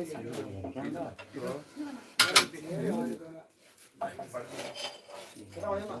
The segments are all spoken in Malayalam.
哎，快点嘛！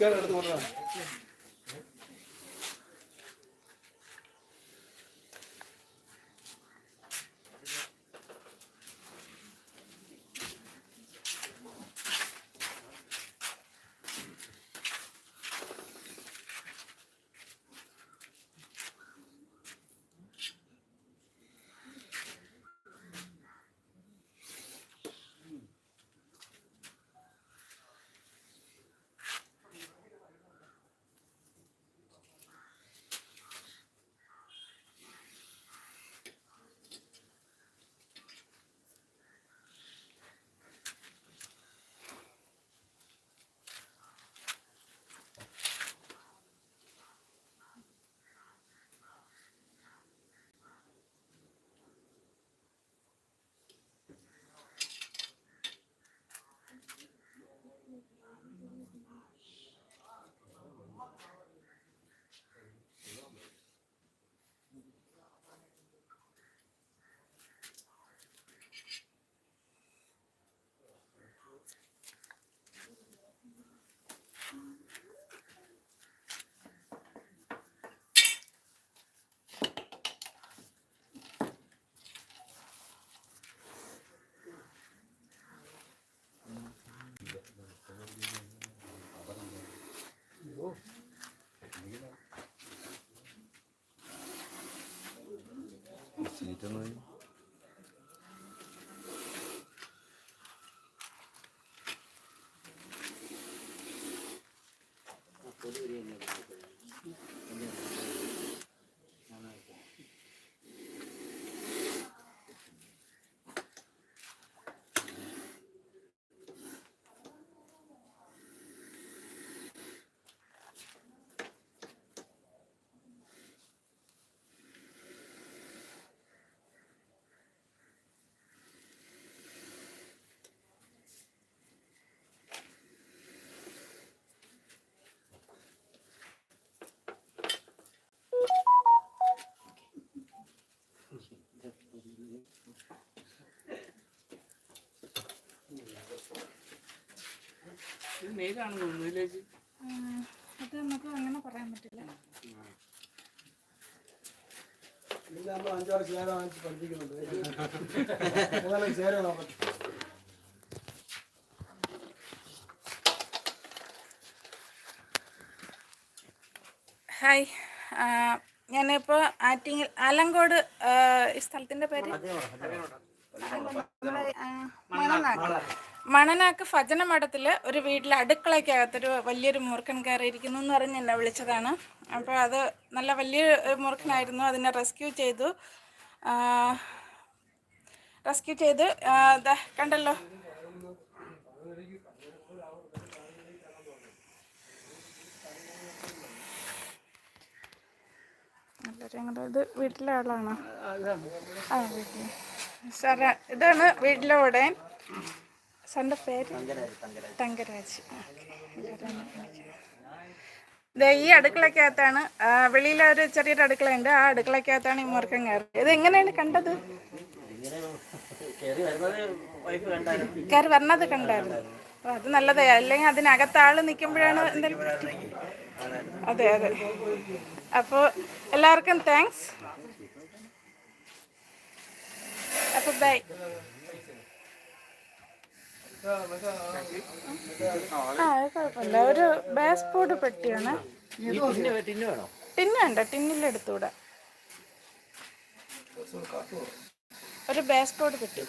கேட்க எடுத்து கொடுறேன். Snitternøye. തോന്നുന്നു അത് നമുക്ക് അങ്ങനെ പറയാൻ പറ്റില്ല. നമ്മൾ അഞ്ചാറ് ചേര വാങ്ങിച്ച് പഠിപ്പിക്കുന്നുണ്ട്. ഏതായാലും ചേര നോക്കട്ടെ ഹായ് ഞാനിപ്പോ ഞാനിപ്പോൾ ആറ്റിങ്ങൽ ആലങ്കോട് സ്ഥലത്തിന്റെ ഈ സ്ഥലത്തിന്റെ പേര്? മണനാട്. മണനാക്ക് ഭജന മഠത്തിൽ ഒരു വീട്ടിലെ അടുക്കളയ്ക്കകത്തൊരു വലിയൊരു മൂർഖൻ കയറിയിരിക്കുന്നു എന്ന് പറഞ്ഞ് എന്നെ വിളിച്ചതാണ്. അപ്പോൾ അത് നല്ല വലിയ ഒരു മൂർഖനായിരുന്നു. അതിനെ റെസ്ക്യൂ ചെയ്തു. റെസ്ക്യൂ ചെയ്ത് കണ്ടല്ലോ. ഇത് വീട്ടിലെ ആളാണോ? ആ വീട്ടിൽ സാറേ ഇതാണ് വീട്ടിലെ ഉടൻ. സാറിന്റെ പേര്? തങ്കരാജ് ഈ അടുക്കളക്കകത്താണ് വെളിയിൽ ഒരു ചെറിയൊരു അടുക്കളയുണ്ട്. ആ അടുക്കളക്കകത്താണ് ഈ മുറുക്കം കയറി. ഇത് എങ്ങനെയാണ് കണ്ടത്? കയറി വരണത് കണ്ടായിരുന്നു. അപ്പൊ അത് നല്ലതാ. അല്ലെങ്കിൽ അതിനകത്ത് ആൾ നിൽക്കുമ്പോഴാണ് എന്തെങ്കിലും അതെ അതെ. അപ്പോൾ എല്ലാവർക്കും താങ്ക്സ് അപ്പോൾ ബൈ ആ കുഴപ്പമില്ല. ഒരു ബാസ്പോർട്ട് പെട്ടിയാണ്. ടിന്ന് ടിന്ന് വേണോ? ടിന്ന് വേണ്ട ടിന്നിലെടുത്തൂടെ. ഒരു ബാസ്പോർട്ട് പെട്ടി.